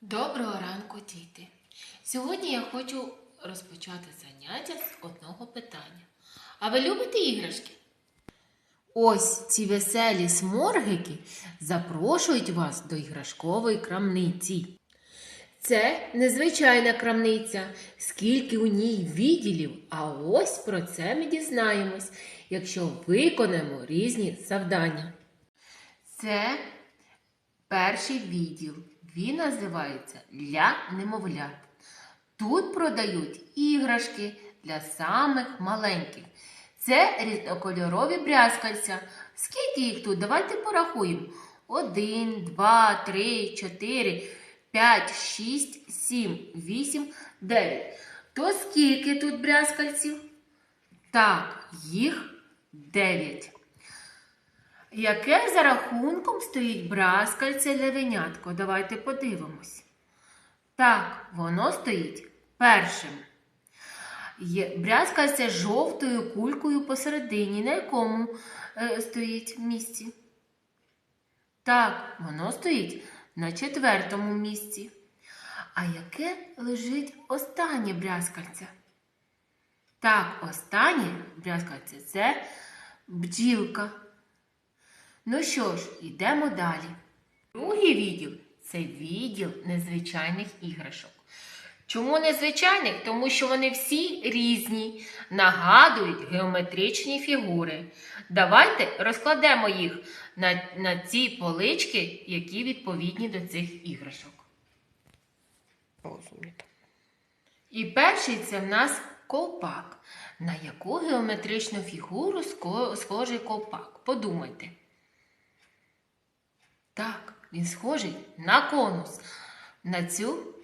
Доброго ранку, діти! Сьогодні я хочу розпочати заняття з одного питання. А ви любите іграшки? Ось ці веселі сморгики запрошують вас до іграшкової крамниці. Це незвичайна крамниця, скільки у ній відділів, а ось про це ми дізнаємось, якщо виконаємо різні завдання. Це перший відділ. Він називається для немовлят. Тут продають іграшки для самих маленьких. Це різнокольорові брязкальця. Скільки їх тут? Давайте порахуємо. Один, два, три, чотири, п'ять, шість, сім, вісім, дев'ять. То скільки тут брязкальців? Так, їх дев'ять. Яке за рахунком стоїть браскальце левенятко? Давайте подивимось. Так, воно стоїть першим. Є брязкальце жовтою кулькою посередині, на якому е, стоїть місці. Так, воно стоїть на четвертому місці. А яке лежить останнє брязкальце? Так, останнє брязкальце це бджілка. Ну що ж, йдемо далі. Другий відділ це відділ незвичайних іграшок. Чому незвичайних? Тому що вони всі різні, нагадують геометричні фігури. Давайте розкладемо їх на, на ці полички, які відповідні до цих іграшок. І перший це в нас ковпак. На яку геометричну фігуру схожий ковпак? Подумайте. Так, він схожий на конус, на цю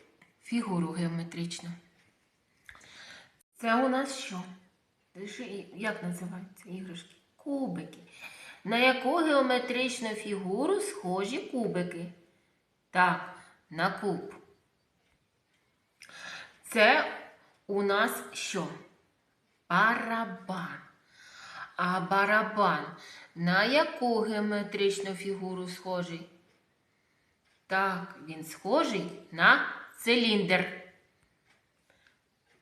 фігуру геометричну. Це у нас що? Як називаються іграшки? Кубики. На яку геометричну фігуру схожі кубики? Так, на куб. Це у нас що? Барабан. А барабан на яку геометричну фігуру схожий? Так, він схожий на циліндр.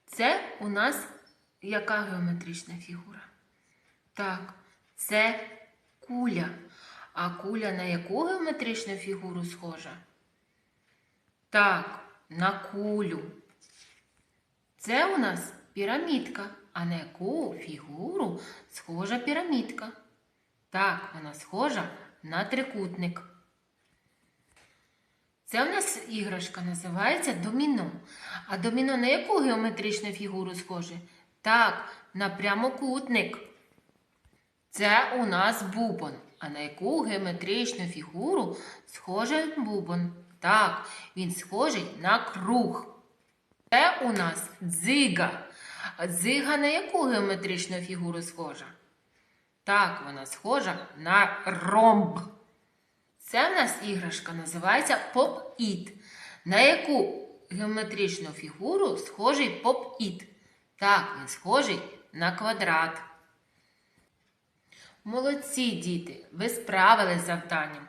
Це у нас яка геометрична фігура? Так, це куля. А куля на яку геометричну фігуру схожа? Так, на кулю. Це у нас пірамідка. А на яку фігуру схожа пірамідка? Так, вона схожа на трикутник. Це у нас іграшка називається доміно. А доміно на яку геометричну фігуру схоже? Так, на прямокутник. Це у нас бубон. А на яку геометричну фігуру схоже бубон? Так, він схожий на круг. Це у нас дзига. А дзига на яку геометричну фігуру схожа? Так, вона схожа на ромб. Це в нас іграшка називається поп-іт. На яку геометричну фігуру схожий поп-іт? Так, він схожий на квадрат. Молодці, діти, ви справились з завданням.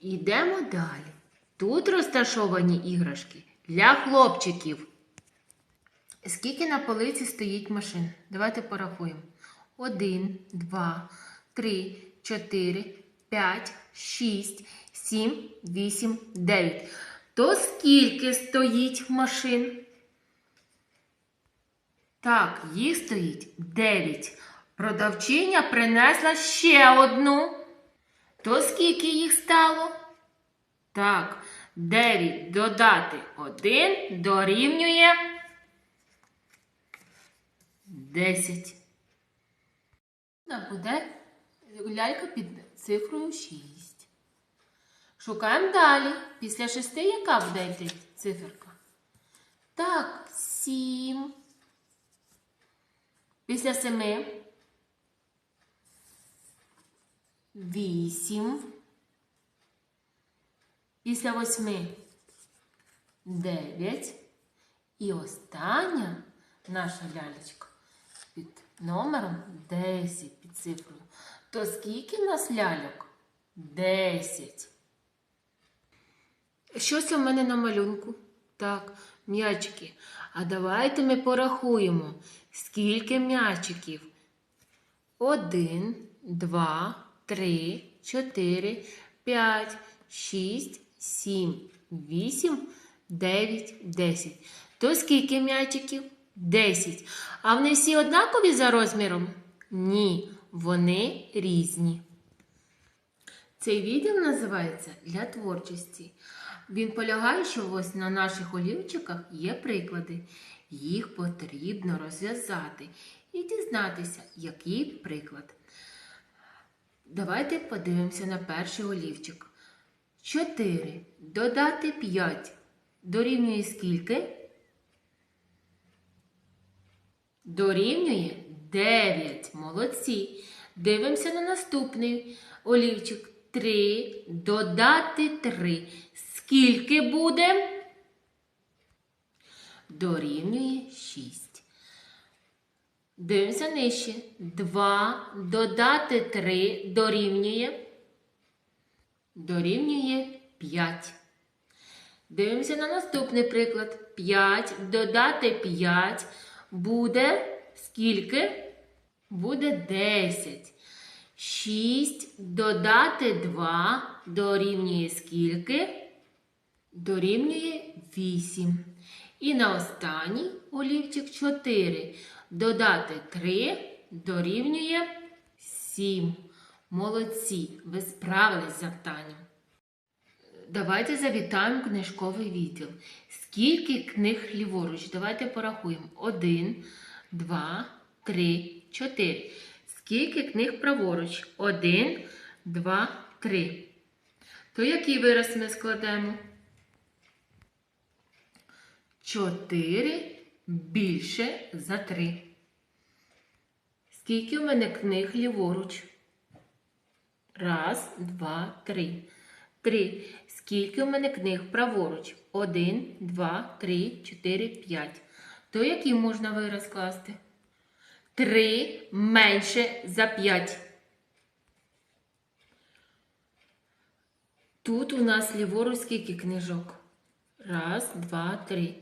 Ідемо далі. Тут розташовані іграшки для хлопчиків. Скільки на полиці стоїть машин? Давайте порахуємо. Один, два, три, чотири, п'ять, шість, сім, вісім, дев'ять. То скільки стоїть машин? Так, їх стоїть дев'ять. Продавчиня принесла ще одну. То скільки їх стало? Так, дев'ять додати один дорівнює десять. Буде лялька під цифрою 6. Шукаємо далі. Після 6 яка буде йти циферка? Так, 7. Після 7. 8. Після 8. 9. І остання наша лялечка під номером 10 під цифрою. То скільки в нас ляльок? 10. Що це в мене на малюнку? Так, м'ячики. А давайте ми порахуємо, скільки м'ячиків. Один, два, три, чотири, п'ять, шість, сім, вісім, дев'ять, десять. То скільки м'ячиків? Десять. А вони всі однакові за розміром? Ні, вони різні. Цей відділ називається для творчості. Він полягає, що ось на наших олівчиках є приклади. Їх потрібно розв'язати і дізнатися, який приклад. Давайте подивимося на перший олівчик. 4 додати 5 дорівнює скільки? Дорівнює 9. Молодці. Дивимося на наступний олівчик. 3 додати 3. Скільки буде? Дорівнює 6. Дивимося нижче. 2 додати 3 дорівнює. Дорівнює 5. Дивимося на наступний приклад. 5 додати 5 буде скільки? Буде 10. 6 додати 2 дорівнює скільки? Дорівнює 8. І на останній олівчик 4 додати 3 дорівнює 7. Молодці, ви справились з завданням. Давайте завітаємо книжковий відділ. Скільки книг ліворуч? Давайте порахуємо. Один, два, три, чотири. Скільки книг праворуч? Один, два, три. То який вираз ми складемо? Чотири більше за три. Скільки в мене книг ліворуч? Раз, два, три. Три. Скільки в мене книг праворуч? Один, два, три, чотири, п'ять. То який можна вираз скласти? Три менше за п'ять. Тут у нас ліворуч скільки книжок? Раз, два, три.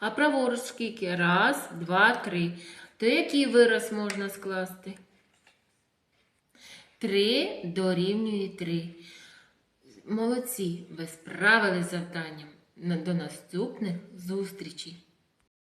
А праворуч скільки? Раз, два, три. То який вираз можна скласти? Три дорівнює три. Молодці, ви справились з завданням. До наступних зустрічей!